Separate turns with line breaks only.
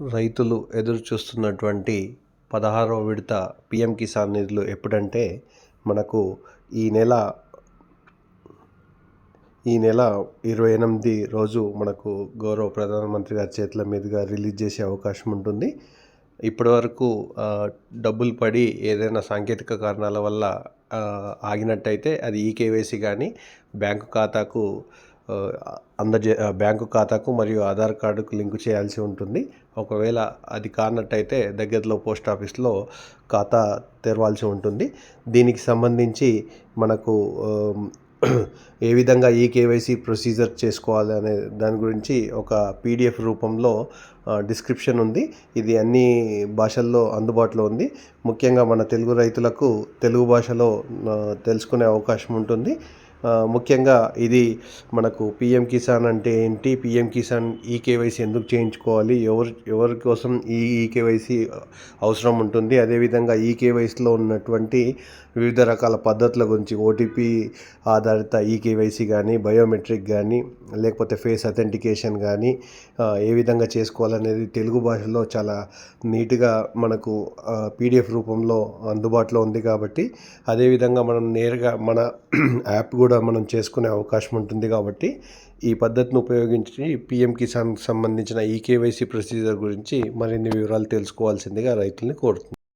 రైతులు ఎదురు చూస్తున్నటువంటి పదహారవ విడత పిఎం కిసాన్ నిధులు ఎప్పుడంటే మనకు ఈ నెల ఈ నెల ఇరవై ఎనిమిది రోజు మనకు గౌరవ ప్రధానమంత్రి గారి చేతుల మీదుగా రిలీజ్ చేసే అవకాశం ఉంటుంది. ఇప్పటివరకు డబ్బులు పడి ఏదైనా సాంకేతిక కారణాల వల్ల ఆగినట్టయితే అది ఈకేవైసీ కానీ బ్యాంకు ఖాతాకు అందజే బ్యాంకు ఖాతాకు మరియు ఆధార్ కార్డుకు లింకు చేయాల్సి ఉంటుంది. ఒకవేళ అది కానట్టయితే దగ్గరలో పోస్ట్ ఆఫీస్లో ఖాతా తెరవాల్సి ఉంటుంది. దీనికి సంబంధించి మనకు ఏ విధంగా ఈ కేవైసీ ప్రొసీజర్ చేసుకోవాలి అనే దాని గురించి ఒక పీడిఎఫ్ రూపంలో డిస్క్రిప్షన్ ఉంది. ఇది అన్ని భాషల్లో అందుబాటులో ఉంది. ముఖ్యంగా మన తెలుగు రైతులకు తెలుగు భాషలో తెలుసుకునే అవకాశం ఉంటుంది. ముఖ్యంగా ఇది మనకు పిఎం కిసాన్ అంటే ఏంటి? పిఎం కిసాన్ ఈ కేవైసీ ఎందుకు చేయించుకోవాలి? ఎవరు ఎవరి కోసం ఈ ఈ కేవైసీ అవసరం ఉంటుంది? అదేవిధంగా ఈ కేవైసీలో ఉన్నటువంటి వివిధ రకాల పద్ధతుల గురించి ఓటీపీ ఆధారిత ఈ కేవైసీ కానీ బయోమెట్రిక్ కానీ లేకపోతే ఫేస్ అథెంటికేషన్ కానీ ఏ విధంగా చేసుకోవాలనేది తెలుగు భాషలో చాలా నీట్గా మనకు పీడిఎఫ్ రూపంలో అందుబాటులో ఉంది కాబట్టి అదేవిధంగా మనం నేరుగా మన యాప్ కూడా మనం చేసుకునే అవకాశం ఉంటుంది కాబట్టి ఈ పద్ధతిని ఉపయోగించి పిఎం కిసాన్కి సంబంధించిన ఈ కేవైసీ ప్రొసీజర్ గురించి మరిన్ని వివరాలు తెలుసుకోవాల్సిందిగా రైతుల్ని కోరుతుంది